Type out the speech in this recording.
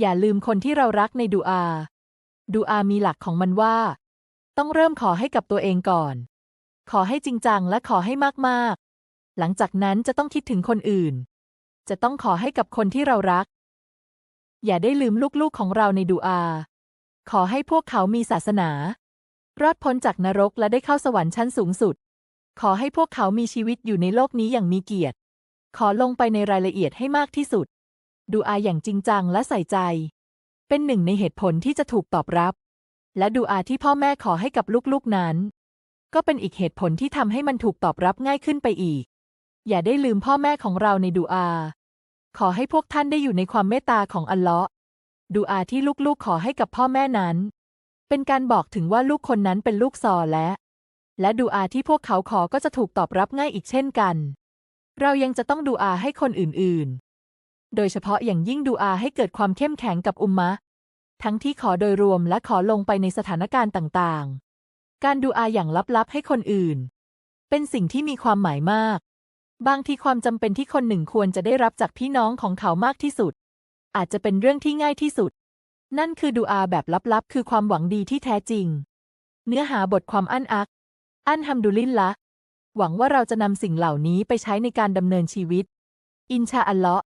อย่าลืมคนที่เรารักในดูอา ดูอามีหลักของมันว่า ต้องเริ่มขอให้กับตัวเองก่อน ขอให้จริงจังและขอให้มากๆ หลังจากนั้นจะต้องคิดถึงคนอื่น จะต้องขอให้กับคนที่เรารัก อย่าได้ลืมลูกๆของเราในดูอา ขอให้พวกเขามีศาสนา รอดพ้นจากนรกและได้เข้าสวรรค์ชั้นสูงสุด ขอให้พวกเขามีชีวิตอยู่ในโลกนี้อย่างมีเกียรติ ขอลงไปในรายละเอียดให้มากที่สุด ดูอาอย่างจริงจังและใส่ใจ เป็นหนึ่งในเหตุผลที่จะถูกตอบรับ และดูอาที่พ่อแม่ขอให้กับลูกๆนั้น ก็เป็นอีกเหตุผลที่ทำให้มันถูกตอบรับง่ายขึ้นไปอีก อย่าได้ลืมพ่อแม่ของเราในดูอา ขอให้พวกท่านได้อยู่ในความเมตตาของอัลเลาะห์ดูอาที่ลูกๆขอให้กับพ่อแม่นั้น เป็นการบอกถึงว่าลูกคนนั้นเป็นลูกซอและ และดูอาที่พวกเขาขอก็จะถูกตอบรับง่ายอีกเช่นกัน เรายังจะต้องดูอาให้คนอื่นๆ โดยเฉพาะอย่างยิ่งดูอาให้เกิดความเข้มแข็งกับอุมมะ ทั้งที่ขอโดยรวมและขอลงไปในสถานการณ์ต่างๆ การดูอาอย่างลับๆให้คนอื่น เป็นสิ่งที่มีความหมายมาก บางทีความจำเป็นที่คนหนึ่งควรจะได้รับจากพี่น้องของเขามากที่สุด อาจจะเป็นเรื่องที่ง่ายที่สุด นั่นคือดูอาแบบลับๆ คือความหวังดีที่แท้จริง เนื้อหาบทความอั้นอัก อั้นฮัมดุลิลละหวังว่าเราจะนำสิ่งเหล่านี้ไปใช้ในการดำเนินชีวิต อินชาอัลเลาะ